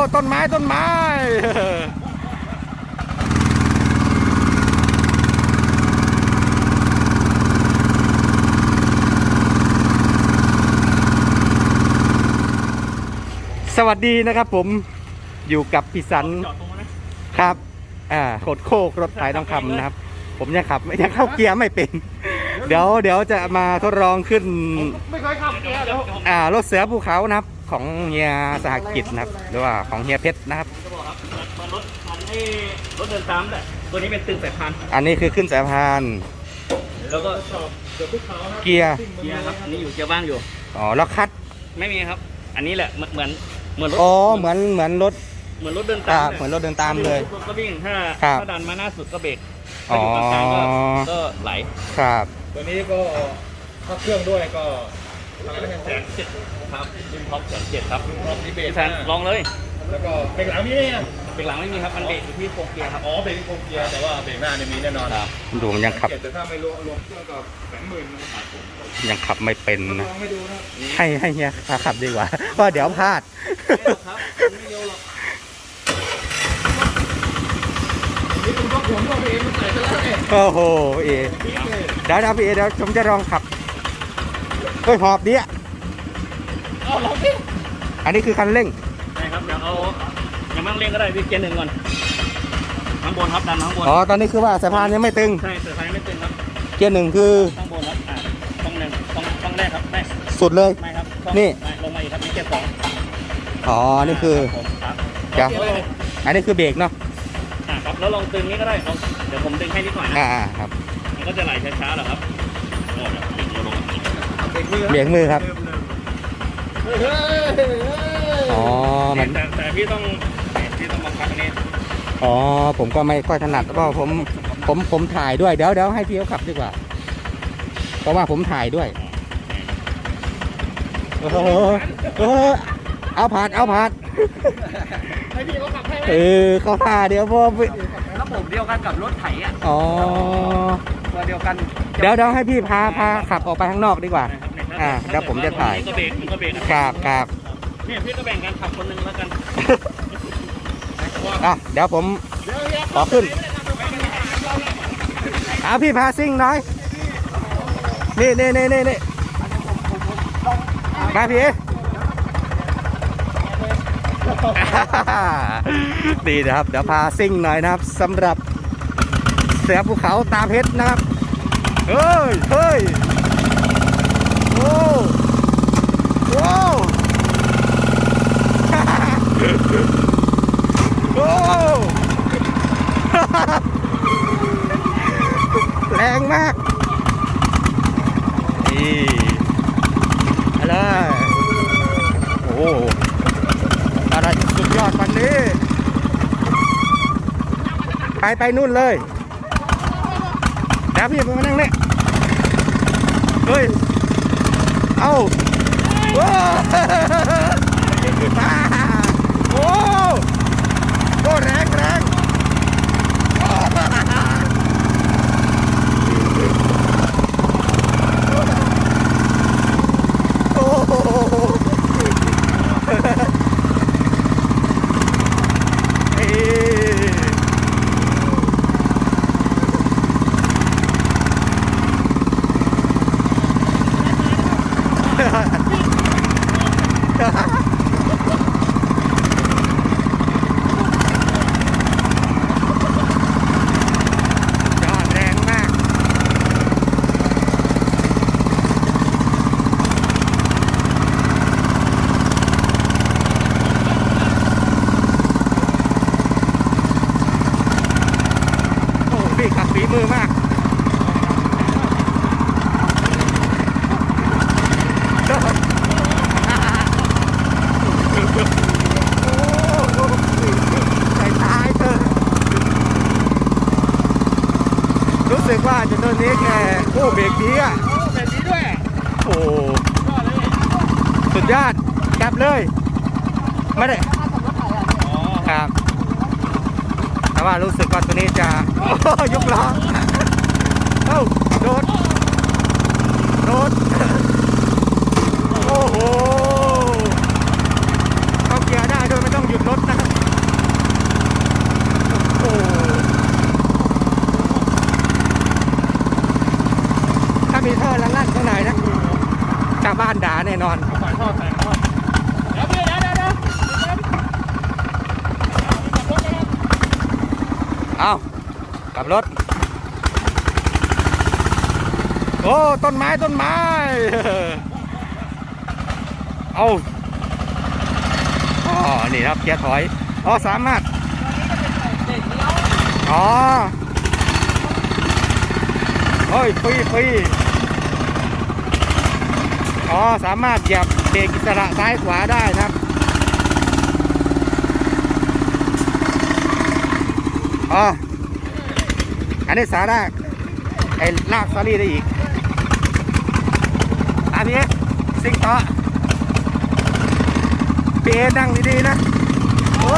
อ้ต้นไม้ต้นไม้สวัสดีนะครับผมอยู่กับพี่สันจอดตรงนั้นครับอ่าโคดโคกรถไถทองคำนะครับ ผมยังขับยังเข้าเกียร์ไม่เป็น เดี๋ยวเดี๋ยวจะมาทดลองขึ้นไม่เคยขับเกียร์เดี๋ยวอ่ารถเสือภูเขานะครับ ของเฮียสหกิจนะครับ หรือว่าของเฮียเพชรนะครับ จะบอกครับมันรถมันไอ้รถเดินตามแหละตัวนี้เป็นตึงสายพานอันนี้คือขึ้นสายพานแล้วก็เกียร์เกียร์ครับอันนี้อยู่เกียร์ว่างอยู่ อ๋อแล้วคัดไม่มีครับ อันนี้แหละเหมือนเหมือนเหมือนรถอ๋อเหมือนเหมือนรถเหมือนรถเดินอ่าตามเหมือนรถเดินตามเลย รถก็วิ่งถ้าครับ ถ้าดันมาหน้าสุดก็เบรกอ๋ถ้าออยู่กลางๆก็ก็ไหล ครับ ตัวนี้ก็ถ้าเครื่องด้วยก็ทางนั้น แสนเจ็ดครับริมท็อปแสนเจ็ดครับรอบนี้เบรกพี่แซนลองเลยแล้วก็เบรกหลังมีไหมเนี่ยเบรกหลังไม่มีครับมันเบรกอยู่ที่โครงเกียร์ครับอ๋อเบรกที่โครงเกียร์แต่ว่าเบรกหน้าเนี่ยมีแน่นอนครับดูมันยังขับเจ็ดแต่ถ้าไม่รวมรวมเครื่องก็แสนหมื่นนะครับผมยังขับไม่เป็นลนะองให้ดูนะครับให้ให้เฮียพาขับดีกว่าเพราะเดี๋ยวพลาดไม่หรอกครับมันไม่เร็วหรอกนี่คุณยกผมก็เองมันใส่ซะแล้วเนี่ยโอ้โหเอพีคเลยเดี๋ยวเดี๋ยวพี่เอเดี๋ยวผมจะลองขับ เฮ้ยหอบดิอะเอาลองดิอันนี้คือคันเร่งใช่ครับเดี๋ยวเอายังไม่ต้องเร่งก็ได้พี่เกียร์หนึ่งก่อนข้างบนครับดันข้างบนอ๋อตอนนี้คือว่าสะพานยังไม่ตึง ใช่เสือไฟไม่ตึงครับเกียร์หนึ่งคือข้างบนครับอ่าต้องหนึ่งต้องต้องแรกครับแรกสุดเลย ไม่ครับต้องนี่ ไม่ลงมาอีกครับนี่เกียร์สองอ๋อนี่คือ ผมครับครับ แล้วลองอันนี้คือเบรกเนาะอ่าครับแล้วลองตึงนี้ก็ได้ลองเดี๋ยวผมดึงให้นิดหน่อยนะอ่าอ่าครับมันก็จะไหลช้าๆแหละครับโอ้เดี๋ยวดึงลงมา เบรกมือเบรกมือครับเฮ้ยเฮ้ยเฮ้ยอ๋อ มัน แต่แต่พี่ต้องพี่ต้องบังคับอันนี้อ๋อ ผมก็ไม่ค่อยถนัดก็ผม ผม ผมถ่ายด้วย เดี๋ยวเดี๋ยวให้พี่เขาขับดีกว่า เพราะว่าผมถ่ายด้วยโอ้โหเออเอาผ่านเอาผ่านให้พี่เขาขับให้ไหมเออเขาท่าเดี๋ยวพอระบบเดียวกันกับรถไถอะอ๋อ ตัวเดียวกัน เดี๋ยวเดี๋ยวให้พี่พาพาขับออกไปข้างนอกดีกว่า อ่าเดี๋ยวผมจะถ่าย ก็เบรกมันก็เบรกครับครับเนี่ยพี่ก็แบ่งกันขับคนหนึงแล้วกันอะเดี๋ยวผมขอขึ้นเอาพี่พาซิ่งหน่อย นี่นี่นี่นี่นี่มาพี่ดีนะครับ เดี๋ยวพาซิ่งหน่อยนะครับสำหรับเสือภูเขาตาเพชรนะครับ เฮ้ยเฮ้ยโอ้โอ้โอ้ แรงมากนี่อะไรโอ้อะไรสุดยอดวันนี้ ไปไปนู่นเลยเดี๋ยวพี่มานั่งเนี่ยเฮ้ย โอ้มาโอ้โอ้แรงแรงโอ้โหเอ้ยยอดแรงมาก โอ้พี่ขับฝีมือมาก ใส่ท้ายเธอรู้สึก ว่าจะตัวนี้แกโอ้เบรกดีอะแบบนี้ด้วยโอ้สุดยอดกลับเลย ไม่ได้อ๋อครับ แต่ว่ารู้สึกว่าตัวนี้จะโอ้ยกล้อเอ้าโดดโดดโอ้โห ข้างในนะชาวบ้านด่าแน่นอนสายท่อแต่เอดี๋ยวอากลับรถ โอ้ต้นไม้ต้นไม้ เอาอ๋อนี่ครับเกียร์ถอย อ๋อสามารถอ๋อเฮ้ยฟรีฟรี อ๋อ สามารถเหยียบเบรกอิสระซ้ายขวาได้นะครับ อ๋อ อันนี้สาระไอ้ลากซารี่ได้อีกอันนี้ซิงต่อพี่เอนั่งดีๆนะ โอ้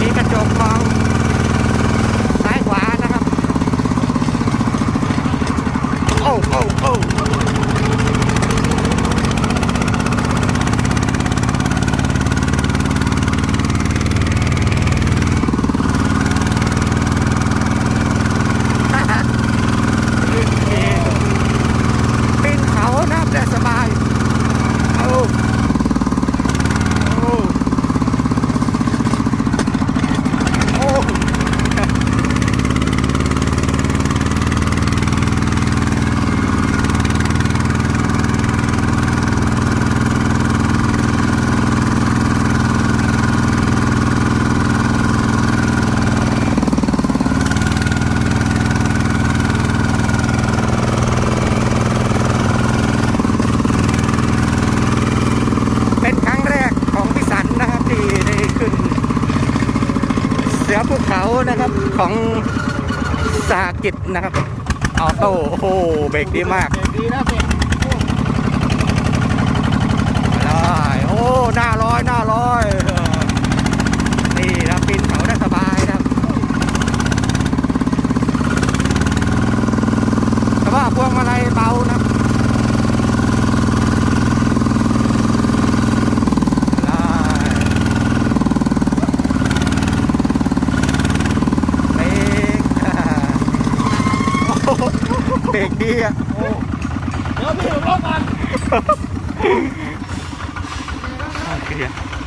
มีกระจกมองซ้ายขวานะครับ โอ้โอ้โอ้ปีนเขานะครับได้สบายโอ้โอ้ โอ้ เป็นครั้งแรกของพี่สันนะครับที่ได้ขึ้น เสือภูเขา นะครับของสากิจนะครับออโต้โอ้โหเบรกดีมากเบรกดีนะเบรก ได้โอ้หน้าร้อยหน้าร้อยเออนี่นะปีนเขาได้สบายนะครับแต่ว่าพวงมาลัยเบานะได้เบรกอ่าโอ้โหเบ รกดีอะเดี๋ยวพี่อยู่รถก่อน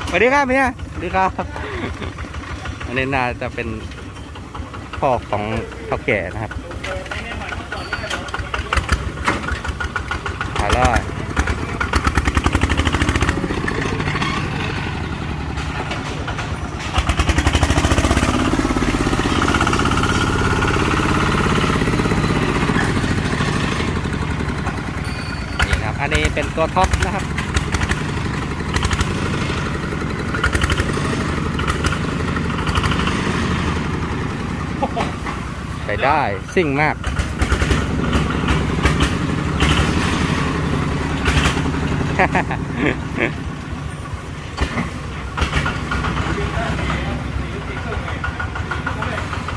สวัสดีครับเมียสวัสดีครับอันนี้น่าจะเป็นพ่อของเท่าแก่นะครับมาเลยนี่ครับ อันนี้เป็น ตัวท็อปนะครับ ไปได้ซิ่งมาก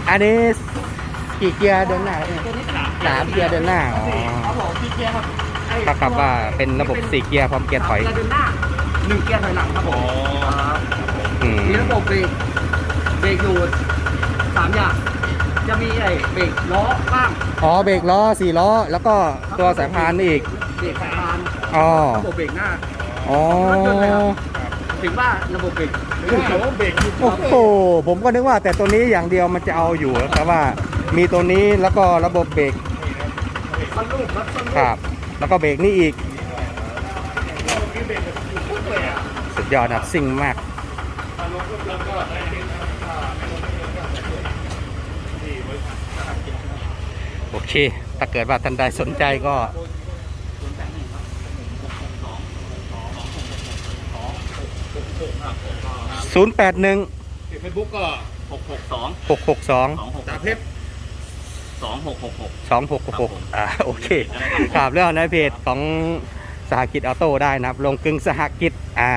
อันนี้กี่เกียร์เดินหน้าเนี่ยสามเกียร์เดินหน้าอ๋อครับผมพี่เกียร์ครับ ไอ้ถ้ากับว่าเป็นระบบสี่เกียร์พร้อมเกียร์ถอย เกียร์เดินหน้าหนึ่งเกียร์ถอยหลังครับผมครับอืมมีระบบเบรกเบรกอยู่สามอย่าง จะมีไอ้เบรกล้อข้างอ๋อเบรกล้อสี่ล้อ แล้วก็ตัวสายพานนี่อีก เบรกสายพานอ๋อ ระบบเบรกหน้า อ๋อถึงว่าระบบเบรกถึงว่าเบรกอยู่โอ้โหผมก็นึกว่าแต่ตัวนี้อย่างเดียวมันจะเอาอยู่แต่ว่ามีตัวนี้แล้วก็ระบบเบรก มันลูกครับมันลูก ครับ แล้วก็เบรกนี่อีก สุดยอดครับซิ่งมากโอเค ถ้าเกิดว่าท่านใดสนใจก็081เฟซบุ๊กก็หกหกสอง662สองหกตาเพชร สองหกหกหก สองหกหกอ่าโอเคครับเรื่องในเพจของสหกิจออโต้ได้นะครับ ลงกึ่งสหกิจอ่า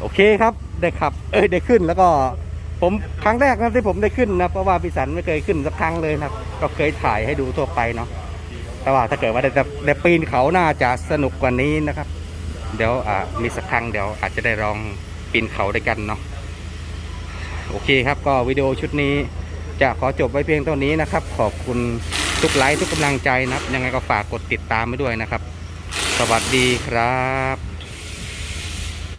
โอเคครับได้ขับ เอ้ยได้ขึ้นแล้วก็ผมครั้งแรกนะที่ผมได้ขึ้นนะเพราะว่าพี่สันไม่เคยขึ้นสักครั้งเลยนะครับ ก็เคยถ่ายให้ดูทั่วไปเนาะแต่ว่าถ้าเกิดว่าได้ได้ปีนเขาน่าจะสนุกกว่านี้นะครับ เดี๋ยวอ่ามีสักครั้งเดี๋ยวอาจจะได้ลองปีนเขาด้วยกันเนาะโอเคครับก็วิดีโอชุดนี้ จะขอจบไว้เพียงเท่านี้นะครับ ขอบคุณทุกไลค์ทุกกำลังใจนะครับ ยังไงก็ฝากกดติดตามไว้ด้วยนะครับ สวัสดีครับ